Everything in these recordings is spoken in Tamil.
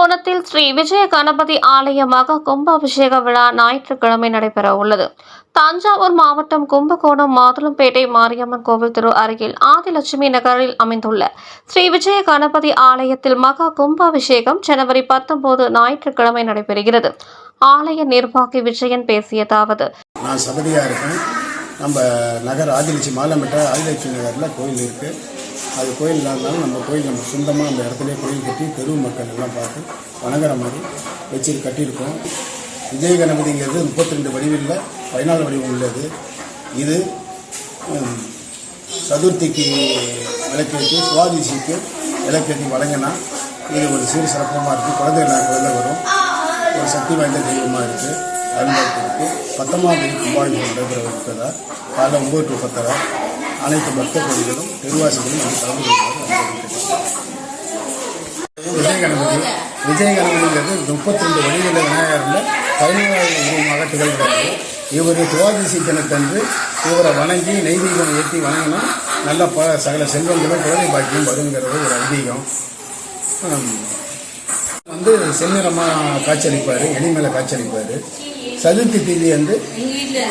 கும்பகோணத்தில் ஸ்ரீ விஜய கணபதி ஆலயமாக மகா கும்பாபிஷேக விழா ஞாயிற்றுக்கிழமை நடைபெற உள்ளது. தஞ்சாவூர் மாவட்டம் கும்பகோணம் மாதுளம்பேட்டை மாரியம்மன் கோவில் திரு அருகில் ஆதிலட்சுமி நகரில் அமைந்துள்ள ஸ்ரீ விஜய கணபதி ஆலயத்தில் மகா கும்பாபிஷேகம் ஜனவரி பத்தொன்பது ஞாயிற்றுக்கிழமை நடைபெறுகிறது. ஆலய நிர்வாகி விஜயன் பேசியதாவது. நான் சபதியா இருக்கேன். நம்ம நகர் ஆதிலட்சுமி மாலமிட்ட ஆதிலட்சுமி நகரில் கோயில் இருக்குது அது கோயில் இல்லாதனால நம்ம கோயில் நம்ம சொந்தமாக அந்த இடத்துல கோயில் கட்டி தெரு மக்கள் எல்லாம் பார்த்து வணங்குற மாதிரி வச்சு கட்டியிருக்கோம். விஜய கணபதிங்கிறது முப்பத்தி ரெண்டு வடிவில் பதினாலு வடிவம் உள்ளது. இது சதுர்த்திக்கு சதுர்த்திக்கு விளக்கேற்றி சுவாதிசிக்கு விளக்கேற்றி வழங்கினா இது ஒரு சீர் சிறப்பமாக இருக்குது குழந்தை எல்லா குழந்தை வரும். ஒரு சக்தி வாய்ந்த தெய்வமாக இருக்குது அருள்வாக்கு இருக்குது பத்தொம்பதாம் தேதி கும்பாபிஷேகம் நடைபெற இருக்கிறதா காலைல ஒம்பது டு பத்தரை. அனைத்து பக்த கோடிகளும் தெருவாசிகளும் வந்து கலந்து கொள்வார்கள். விஜய கணபதி விஜய கணபதிங்கிறது முப்பத்தி ரெண்டு வடிநில விநாயகரில் பதினேழாவது உருவமாக திகழ்கிறாரு இவர் துவாதிசி தினத்தன்று இவரை வணங்கி நெய்தீகம் ஏற்றி வணங்கினா நல்ல ப சகல செல்வங்களும் குழந்தை பாக்கியம் வருங்கிறது ஒரு ஐதீகம். வந்து செந்நிறமாக காட்சியளிப்பார் எளிமையில காட்சியளிப்பார். சதுர்த்தி தேதி வந்து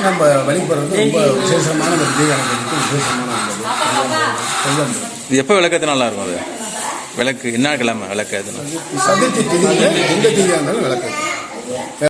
நம்ம வழிபடுறது ரொம்ப விசேஷமான ஒரு கணபதிக்கு விசேஷமான இது எப்போ விளக்கத்து நல்லா இருக்கும் அது? விளக்கு என்ன கிழமை விளக்கு எதுனா? சதுர்த்தி திதியில் எந்த திதியாக இருந்தாலும் விளக்கு.